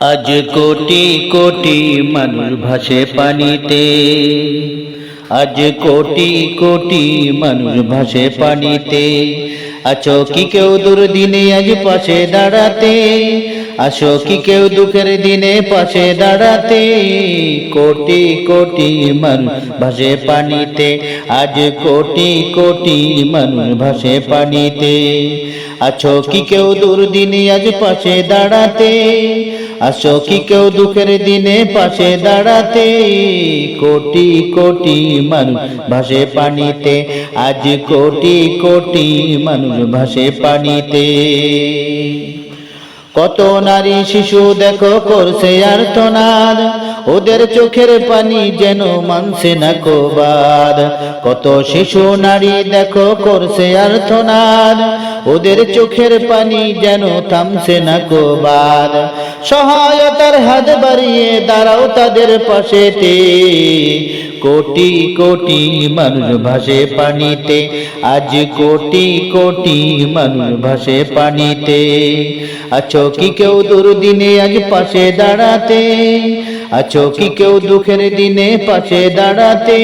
আজ কোটি কোটি মানুষ ভাসে পানিতে। আজ কোটি কোটি মানুষ ভাসে পানিতে। আছো কি কেউ দুর্দিনে আজ পাশে দাঁড়াতে? আসো কি কেউ দুঃখের দিনে পাশে দাঁড়াতে? কোটি কোটি মানুষ ভাসে পানিতে। আজ কোটি কোটি মানুষ ভাসে পানিতে। আছো কি কেউ দুর্দিনে আজ পাশে দাঁড়াতে? আসো কেউ দুঃখের দিনে পাশে দাঁড়াতে? কোটি কোটি মানুষ ভাসে পানিতে। আজ কোটি কোটি মানুষ ভাসে পানিতে। কত নারী শিশু দেখো করছে আর তোনার ওদের চোখের পানি যেন মানছে না কোবার কত শিশু নারী দেখো করছে আর তোনার ওদের চোখের পানি যেন থামছে না কোবার সহায়তার হাত বাড়িয়ে দাঁড়াও তাদের পাশেতে। কোটি কোটি মানুষ ভাসে পানিতে। আজ কোটি কোটি মানুষ ভাসে পানিতে। আছো কি কেউ দুর্দিনে আজ পাশে দাঁড়াতে? আছো কি কেউ দুঃখের দিনে পাশে দাঁড়াতে?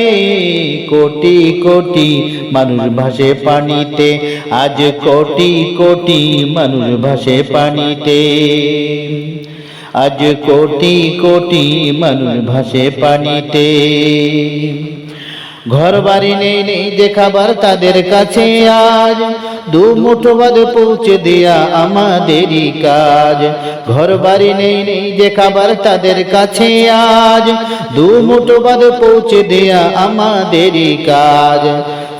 কোটি কোটি মানুষ ভাসে পানিতে। আজ কোটি কোটি মানুষ ভাসে পানিতে। আজ কোটি কোটি মানুষ ভাসে পানিতে। ঘর বাড়ি নেই নেই দেখাবার তাদের কাছে আজ। দু মুঠো বাদ পৌঁছে দেয়া আমাদেরই কাজ। ঘর বাড়ি নেই নেই দেখাবার তাদের কাছে আজ। দু মুঠো বাদ পৌঁছে দেয়া আমাদেরই কাজ।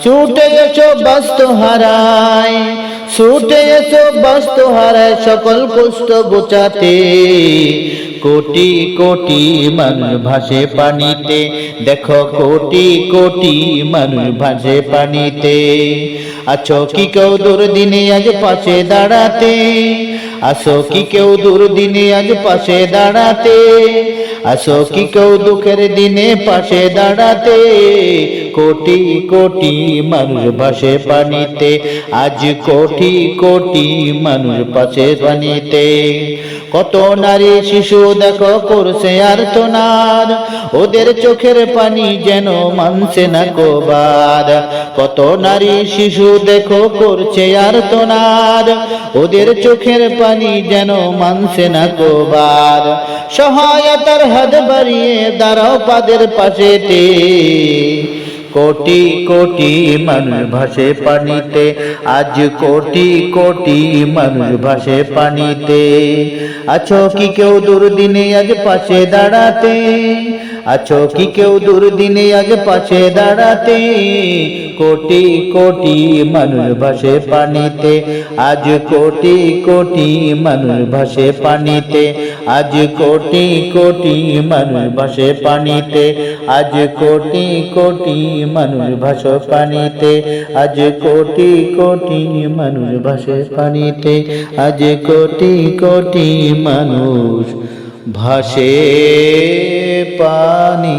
ছুটে গেছ বাস্ত হারায় ছুটে এসো বাস্ত হারায় সকল কষ্ট বোচাতে কোটি কোটি মানুষ ভাসে পানিতে, দেখো কোটি কোটি মানুষ ভাসে পানিতে। আছো কি কেউ দুর্দিনে আজ পাশে দাঁড়াতে? আসো কি কেউ দুর্দিনে আজ পাশে দাঁড়াতে? আসো কি কেউ দুঃখের দিনে পাশে দাঁড়াতে? কোটি কোটি মানুষ ভাসে পানিতে। আজ কোটি কোটি মানুষ পাশে পানিতে। কত নারী শিশু দেখো করছে আর তোনার ওদের চোখের পানি যেন মানছে না কোবার কত নারী শিশু দেখো করছে আর তোনার ওদের চোখের পানি যেন মানছে না কোবার সহায়তার হাত বাড়িয়ে দাঁড়াও পাদের পাশেতে কোটি কোটি মানুষ ভাসে পানিতে। আজ কোটি কোটি মানুষ ভাসে পানিতে। আছো কি কেউ দুর্দিনে আজ পাশে দাঁড়াতে? আছো কি কেউ দুর্দিনে আজ পাশে দাঁড়াতে? কোটি কোটি মানুষ ভাসে পানিতে। আজ কোটি কোটি মানুষ ভাসে পানিতে। আজ কোটি কোটি মানুষ ভাসে পানিতে। আজ কোটি কোটি মানুষ ভাসে পানিতে। আজ কোটি কোটি মানুষ ভাসে পানিতে। আজ কোটি কোটি মানুষ ভাসে পানিতে।